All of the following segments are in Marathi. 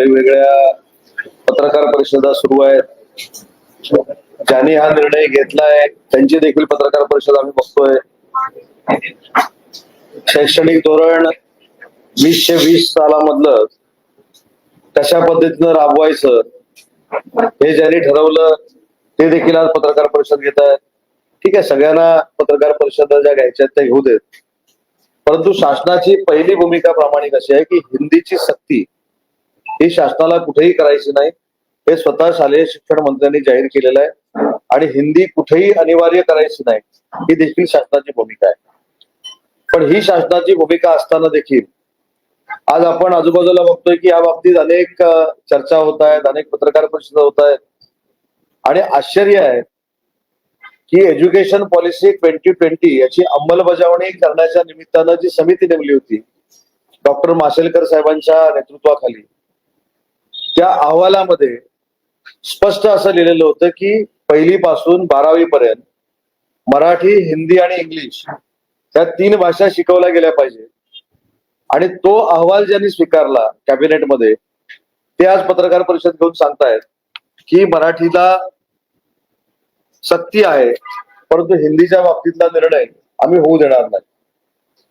वेगवेगळ्या पत्रकार परिषदा सुरू आहेत. ज्यांनी हा निर्णय घेतलाय त्यांची देखील पत्रकार परिषद आम्ही बघतोय. शैक्षणिक धोरण वीसशे वीस सालामधलं कशा पद्धतीनं राबवायचं हे ज्यांनी ठरवलं ते देखील आज पत्रकार परिषद घेत आहेत. ठीक आहे सगळ्यांना पत्रकार परिषद ज्या घ्यायच्या आहेत त्या घेऊ देत. परंतु शासनाची पहिली भूमिका प्रामाणिक अशी आहे की हिंदीची सक्ती ही शासनाला कुठेही करायची नाही. हे स्वतः शालेय शिक्षण मंत्र्यांनी जाहीर केलेलं आहे. आणि हिंदी कुठेही अनिवार्य करायची नाही ही देखील शासनाची भूमिका आहे. पण ही शासनाची भूमिका असताना देखील आज आपण आजूबाजूला बघतोय की या बाबतीत अनेक चर्चा होत आहेत अनेक पत्रकार परिषदा होत आहेत. आणि आश्चर्य आहे की एज्युकेशन पॉलिसी ट्वेंटी ट्वेंटी याची अंमलबजावणी करण्याच्या निमित्तानं जी समिती नेमली होती डॉक्टर माशेलकर साहेबांच्या नेतृत्वाखाली त्या अहवालामध्ये स्पष्ट असं लिहिलेलं होतं की पहिली पासून बारावी पर्यंत मराठी हिंदी आणि इंग्लिश या तीन भाषा शिकवल्या गेल्या पाहिजे. आणि तो अहवाल ज्यांनी स्वीकारला कॅबिनेटमध्ये ते आज पत्रकार परिषद घेऊन सांगतायत की मराठीला सक्ती आहे परंतु हिंदीच्या बाबतीतला निर्णय आम्ही होऊ देणार नाही.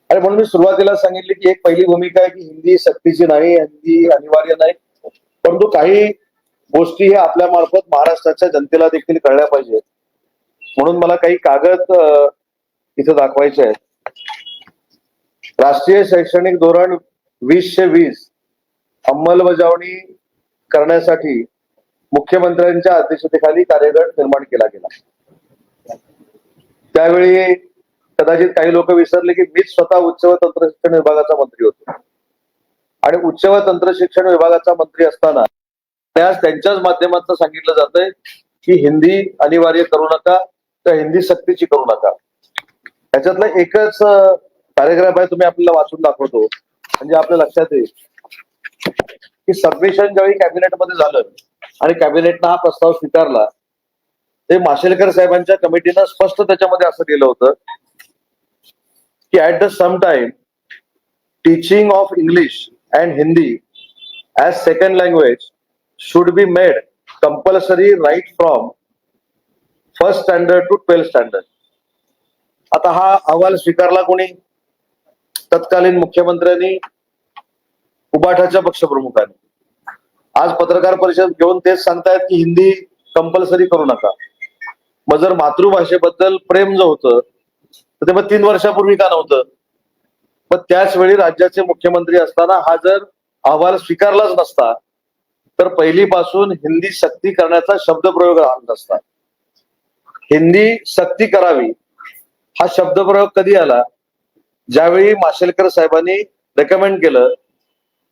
आणि म्हणून मी सुरुवातीला सांगितले की एक पहिली भूमिका आहे की हिंदी सक्तीची नाही हिंदी अनिवार्य नाही. परंतु काही गोष्टी हे आपल्या मार्फत महाराष्ट्राच्या जनतेला देखील कळल्या पाहिजेत. म्हणून मला काही कागद इथे दाखवायचे आहेत. राष्ट्रीय शैक्षणिक धोरण वीसशे वीस अंमलबजावणी करण्यासाठी मुख्यमंत्र्यांच्या अध्यक्षतेखाली कार्यगट निर्माण केला गेला. त्यावेळी कदाचित काही लोक विसरले की मीच स्वतः उच्च व तंत्र शिक्षण विभागाचा मंत्री होतो. आणि उच्च व तंत्र शिक्षण विभागाचा मंत्री असताना त्यास त्यांच्याच माध्यमातून सांगितलं जातंय की हिंदी अनिवार्य करू नका तर हिंदी सक्तीची करू नका. त्याच्यातलं एकच पॅरेग्राफ आहे तुम्ही आपल्याला वाचून दाखवतो. म्हणजे आपल्या लक्षात येईल. की सबमिशन ज्यावेळी कॅबिनेटमध्ये झालं आणि कॅबिनेटनं हा प्रस्ताव स्वीकारला ते माशेलकर साहेबांच्या कमिटीनं स्पष्ट त्याच्यामध्ये असं केलं होतं की at the same time teaching of English and Hindi as second language should be made compulsory right from first standard to twelfth standard आता हा अहवाल स्वीकारला कोणी? तत्कालीन मुख्यमंत्र्यांनी उबाठाच्या पक्षप्रमुखांनी. आज पत्रकार परिषद घेऊन तेच सांगतायत की हिंदी कंपल्सरी करू नका. मग जर मातृभाषेबद्दल प्रेम जो होतं तर ते मग तीन वर्षापूर्वी का नव्हतं? पण त्याच वेळी राज्याचे मुख्यमंत्री असताना हा जर अहवाल स्वीकारलाच नसता तर पहिलीपासून हिंदी सक्ती करण्याचा शब्दप्रयोग राहत नसता. हिंदी सक्ती करावी हा शब्दप्रयोग कधी आला? ज्यावेळी माशेलकर साहेबांनी रेकमेंड केलं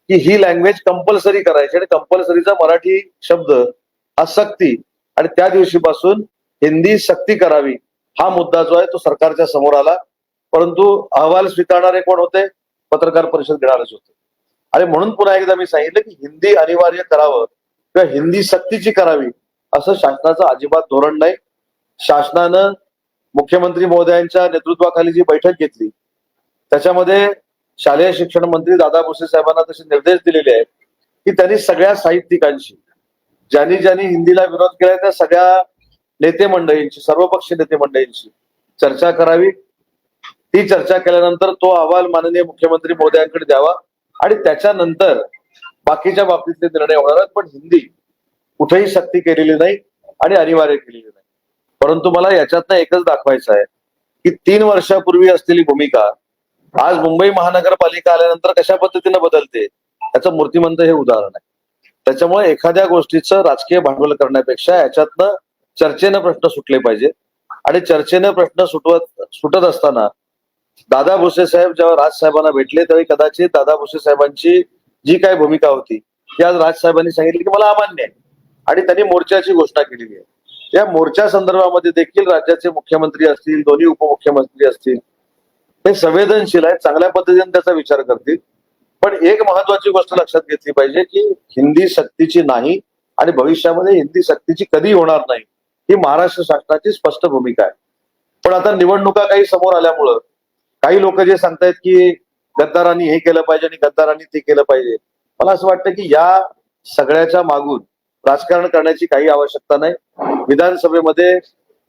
की ही लँग्वेज कंपल्सरी करायची आणि कंपल्सरीचा मराठी शब्द हा सक्ती आणि त्या दिवशीपासून हिंदी सक्ती करावी हा मुद्दा जो आहे तो सरकारच्या समोर आला. परंतु अहवाल स्वीकारणारे कोण होते? पत्रकार परिषद घेणारेच होते. आणि म्हणून पुन्हा एकदा मी सांगितलं की हिंदी अनिवार्य करावं किंवा हिंदी सक्तीची करावी असं शासनाचं अजिबात धोरण नाही. शासनानं मुख्यमंत्री महोदयांच्या नेतृत्वाखाली जी बैठक घेतली त्याच्यामध्ये शालेय शिक्षण मंत्री दादा भुसे साहेबांना तसे निर्देश दिलेले आहेत की त्यांनी सगळ्या साहित्यिकांशी ज्यांनी ज्यांनी हिंदीला विरोध केलाय त्या सगळ्या नेते मंडळींची सर्वपक्षीय नेते मंडळींची चर्चा करावी. ही चर्चा केल्यानंतर तो अहवाल माननीय मुख्यमंत्री महोदयांकडे द्यावा आणि त्याच्यानंतर बाकीच्या बाबतीतले निर्णय होणार आहेत पण हिंदी कुठेही सक्ती केलेली नाही आणि अनिवार्य केलेली नाही. परंतु मला याच्यातनं एकच दाखवायचं आहे की तीन वर्षापूर्वी असलेली भूमिका आज मुंबई महानगरपालिका आल्यानंतर कशा पद्धतीने बदलते याचं मूर्तिमंत हे उदाहरण आहे. त्याच्यामुळे एखाद्या गोष्टीचं राजकीय भांडवल करण्यापेक्षा याच्यातनं चर्चेनं प्रश्न सुटले पाहिजे आणि चर्चेनं प्रश्न सुटवत सुटत असताना दादा भुसे साहेब जेव्हा राज साहेबांना भेटले त्यावेळी कदाचित दादा भुसे साहेबांची जी काही भूमिका होती ती आज राज साहेबांनी सांगितली की मला अमान्य आहे. आणि त्यांनी मोर्चाची घोषणा केलेली आहे. त्या मोर्चा संदर्भामध्ये देखील राज्याचे मुख्यमंत्री असतील दोन्ही उपमुख्यमंत्री असतील हे संवेदनशील आहेत चांगल्या पद्धतीने त्याचा विचार करतील. पण एक महत्वाची गोष्ट लक्षात घेतली पाहिजे की हिंदी सक्तीची नाही आणि भविष्यामध्ये हिंदी सक्तीची कधी होणार नाही ही महाराष्ट्र शासनाची स्पष्ट भूमिका आहे. पण आता निवडणुका काही समोर आल्यामुळं काही लोक जे सांगतायत की गद्दारांनी हे केलं पाहिजे आणि गद्दारांनी ते केलं पाहिजे. मला असं वाटतं की या सगळ्याच्या मागून राजकारण करण्याची काही आवश्यकता नाही. विधानसभेमध्ये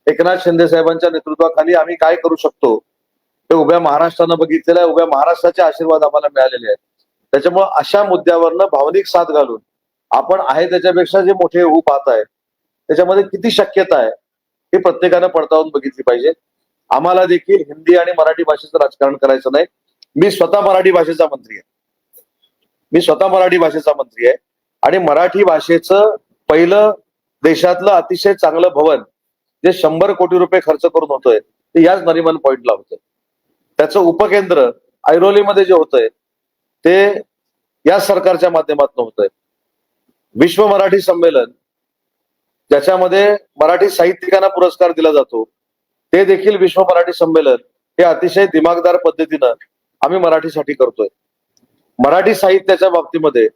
एकनाथ शिंदे साहेबांच्या नेतृत्वाखाली आम्ही काय करू शकतो हे उभ्या महाराष्ट्रानं बघितलेलं आहे. उभ्या महाराष्ट्राचे आशीर्वाद आम्हाला मिळालेले आहेत. त्याच्यामुळे अशा मुद्द्यावरनं भावनिक साथ घालून आपण आहे त्याच्यापेक्षा जे मोठे होऊ पाहत आहे त्याच्यामध्ये किती शक्यता आहे हे प्रत्येकानं पडताळून बघितली पाहिजे. आम्हाला देखील हिंदी आणि मराठी भाषेचं राजकारण करायचं नाही. मी स्वतः मराठी भाषेचा मंत्री आहे. मी स्वतः मराठी भाषेचा मंत्री आहे. आणि मराठी भाषेचं पहिलं देशातलं अतिशय चांगलं भवन जे शंभर कोटी रुपये खर्च करून होतंय ते याच नरिमन पॉइंटला होतं त्याचं उपकेंद्र ऐरोलीमध्ये जे होतंय ते या सरकारच्या माध्यमातून होतंय. विश्व मराठी संमेलन ज्याच्यामध्ये मराठी साहित्यिकांना पुरस्कार दिला जातो ते देखील विश्व मराठी संमेलन हे अतिशय दिमागदार पद्धतीनं आम्ही मराठीसाठी करतोय. मराठी साहित्याच्या बाबतीमध्ये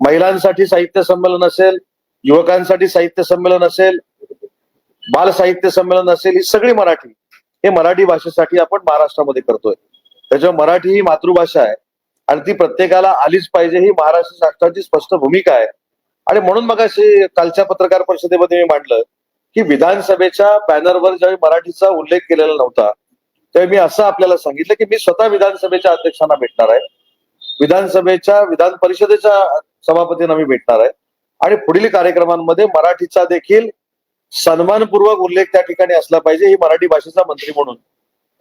महिलांसाठी साहित्य संमेलन असेल युवकांसाठी साहित्य संमेलन असेल बाल साहित्य संमेलन असेल ही सगळी मराठी हे मराठी भाषेसाठी आपण महाराष्ट्रामध्ये करतोय. त्याच्यामुळे मराठी ही मातृभाषा आहे आणि ती प्रत्येकाला आलीच पाहिजे ही महाराष्ट्र शासनाची स्पष्ट भूमिका आहे. आणि म्हणून मग अशी कालच्या पत्रकार परिषदेमध्ये मी मांडलं की विधानसभेच्या बॅनरवर ज्यावेळी मराठीचा उल्लेख केलेला नव्हता त्यावेळी मी असं आपल्याला सांगितलं की मी स्वतः विधानसभेच्या अध्यक्षांना भेटणार आहे. विधानसभेच्या विधान परिषदेच्या सभापतींना मी भेटणार आहे. आणि पुढील कार्यक्रमांमध्ये मराठीचा देखील सन्मानपूर्वक उल्लेख त्या ठिकाणी असला पाहिजे ही मराठी भाषेचा मंत्री म्हणून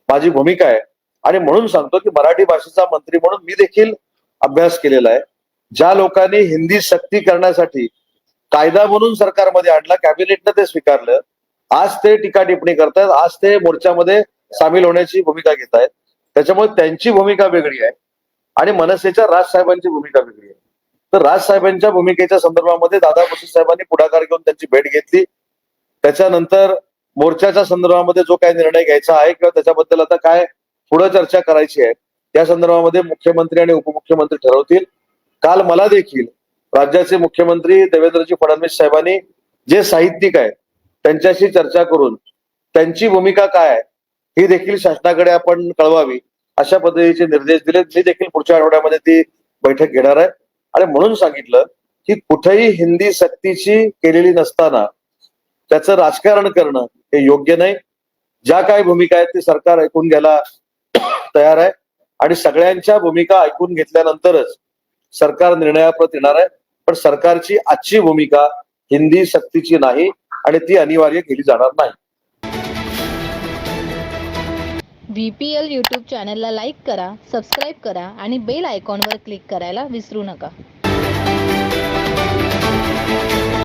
माझी भूमिका आहे. आणि म्हणून सांगतो की मराठी भाषेचा मंत्री म्हणून मी देखील अभ्यास केलेला आहे. ज्या लोकांनी हिंदी सक्ती करण्यासाठी कायदा म्हणून सरकारमध्ये आणला कॅबिनेटनं ते स्वीकारलं. आज ते टीका टिप्पणी करतायत. आज ते मोर्चामध्ये सामील होण्याची भूमिका घेत आहेत त्याच्यामुळे त्यांची भूमिका वेगळी आहे आणि मनसेच्या राजसाहेबांची भूमिका वेगळी आहे. तर राजसाहेबांच्या भूमिकेच्या संदर्भामध्ये दादा भुसे साहेबांनी पुढाकार घेऊन त्यांची भेट घेतली. त्याच्यानंतर मोर्चाच्या संदर्भामध्ये जो काही निर्णय घ्यायचा आहे किंवा त्याच्याबद्दल आता काय पुढे चर्चा करायची आहे त्या संदर्भामध्ये मुख्यमंत्री आणि उपमुख्यमंत्री ठरवतील. काल मला देखील राज्याचे मुख्यमंत्री देवेंद्रजी फडणवीस साहेबांनी जे साहित्यिक आहे त्यांच्याशी चर्चा करून त्यांची भूमिका काय आहे ही देखील शासनाकडे आपण कळवावी अशा पद्धतीचे निर्देश दिले. मी देखील पुढच्या आठवड्यामध्ये ती बैठक घेणार आहे. आणि म्हणून सांगितलं की कुठेही हिंदी सक्तीची केलेली नसताना त्याचं राजकारण करणं हे योग्य नाही. ज्या काही भूमिका आहेत ती सरकार ऐकून घ्यायला तयार आहे. आणि सगळ्यांच्या भूमिका ऐकून घेतल्यानंतरच सरकार निर्णयाप्रत येणार आहे. पण सरकारची आजची भूमिका हिंदी सक्तीची नाही आणि ती अनिवार्य केली जाणार नाही. व्हीपीएल यूट्यूब चॅनलला लाईक करा सबस्क्राईब करा आणि बेल आयकॉनवर क्लिक करायला विसरू नका.